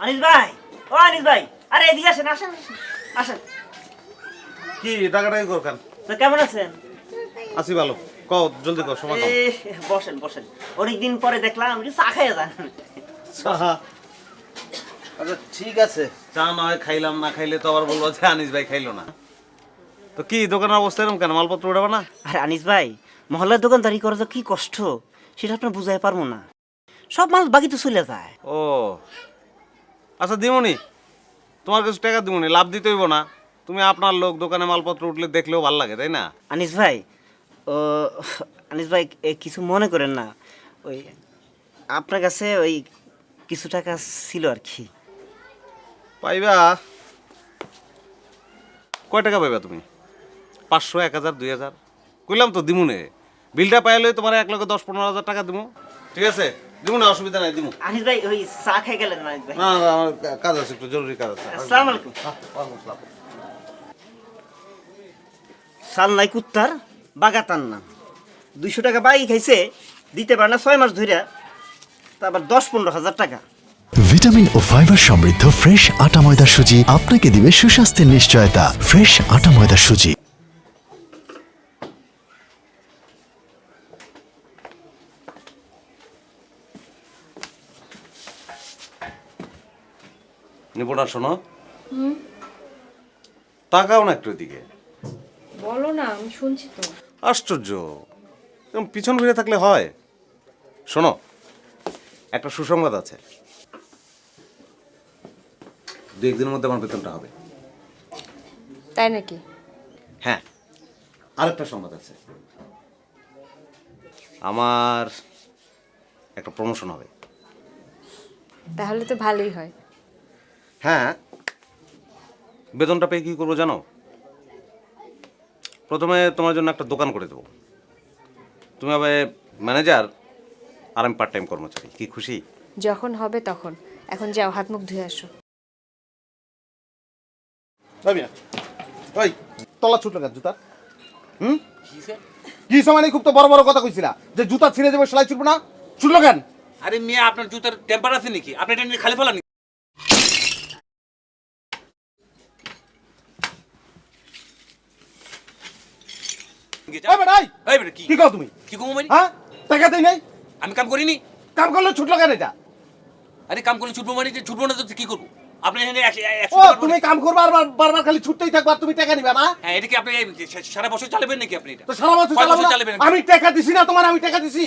আনিস ভাই ও আনিস ভাই। আরে এদিকে আসেন আসেন আসেন, কি টাকাটাই করখান তো কেমন আছেন? আছি ভালো। কও জলদি কর সময় কম। বসেন বসেন। অনেকদিন পরে দেখলাম একটু চা খাইয়া যান। আচ্ছা ঠিক আছে। চা না হয় খাইলাম না খাইলে তো আবার বলব যে আনিস ভাই খাইলো না। তো কি দোকানের অবস্থা এরকম কেন? মালপত্র উঠাবে না? আরে আনিস ভাই মহল্লার দোকানদারি করা তো কি কষ্ট সেটা আপনার বুঝাই পারব না। সব মাল বাকি তো চলে যায়। ও আচ্ছা দিমনি তোমার কিছু টাকা দিমনি লাভ দিতে হইব না। তুমি আপনার লোক দোকানে মালপত্র উঠলে দেখলেও ভালো লাগে তাই না? আনিস ভাই ও আনিস ভাই কিছু মনে করেন না। ওই আপনার কাছে ওই কিছু টাকা ছিল আর কি। পাইবা? কয় টাকা পাইবা তুমি? পাঁচশো এক হাজার দুই হাজার? কইলাম তো দিমুনে। বিলটা পাইলে তোমার এক লক্ষ দশ পনেরো হাজার টাকা দিমু। ঠিক আছে? দিমু না অসুবিধা নাই দিমু। আনিস ভাই ওই চা খেয়ে গেলেন না আনিস ভাই। না না আমার কাজ আছে একটু জরুরি কাজ আছে। আসসালামু আলাইকুম। হ্যাঁ, ওয়ালাইকুম আসসালাম। কুত্তার বাগাতার নাম। দুইশো টাকা বাই খাইছে দিতে পারে না ছয় মাস ধইরা তারপর দশ পনেরো হাজার টাকা। ভিটামিন ও ফাইবার সমৃদ্ধ ফ্রেশ আটা ময়দা সুজি আপনাকে দিবে সুস্বাস্থ্যের নিশ্চয়তা। ফ্রেশ আটা ময়দা সুজি। নিপুণা শোনো। তাকাও না একটু এদিকে। বলো না আমি শুনছি তো। আশ্চর্য। এরকম পিছন ফিরে থাকলে হয়। শোনো একটা সুসংবাদ আছে। দু একদিনের মধ্যে আমার বেতনটা হবে। তাই নাকি? হ্যাঁ আরেকটা সংবাদ আছে। আমার একটা প্রমোশন হবে। তাহলে তো ভালোই হয়। হ্যাঁ। বেতনটা পেয়ে কী করব জানো? প্রথমে তোমার জন্য একটা দোকান করে দেবো। তুমি হবে ম্যানেজার আর আমি পার্ট টাইম কর্মচারী। কি খুশি? যখন হবে তখন। এখন যাও হাত মুখ ধুয়ে আসো। ওই তলা ছুটলো কেন জুতা হুম? কি সময় খুব তো বড় বড় কথা কইছিলা। যে জুতা ছিঁড়ে দেবে সেলাই ছুটবো না? ছুটলো কেন? আরে মিয়া আপনার জুতার টেম্পার আছে নাকি? আপনি এটা নিয়ে খালি ফেলান ওই বেটাই এই বেটা কি? কি কও তুমি? কি কমো মানে? হ্যাঁ? নেই? আমি কাম করিনি। কাম করলে ছুটলো কেন এটা? আরে কাম করলে ছুটবো মানে যে ছুটবো না তো কি করব? আপনি এখানে ও তুমি কাম করবা আর বারবার খালি ছুটতেই থাকবা তুমি টাকা নিবা না হ্যাঁ এটা কি আপনি সারা বছর চালাবেন নাকি আপনি এটা? তো সারা বছর? চালাবেন? আমি টাকা দিছি না তোমার আমি টাকা দিছি।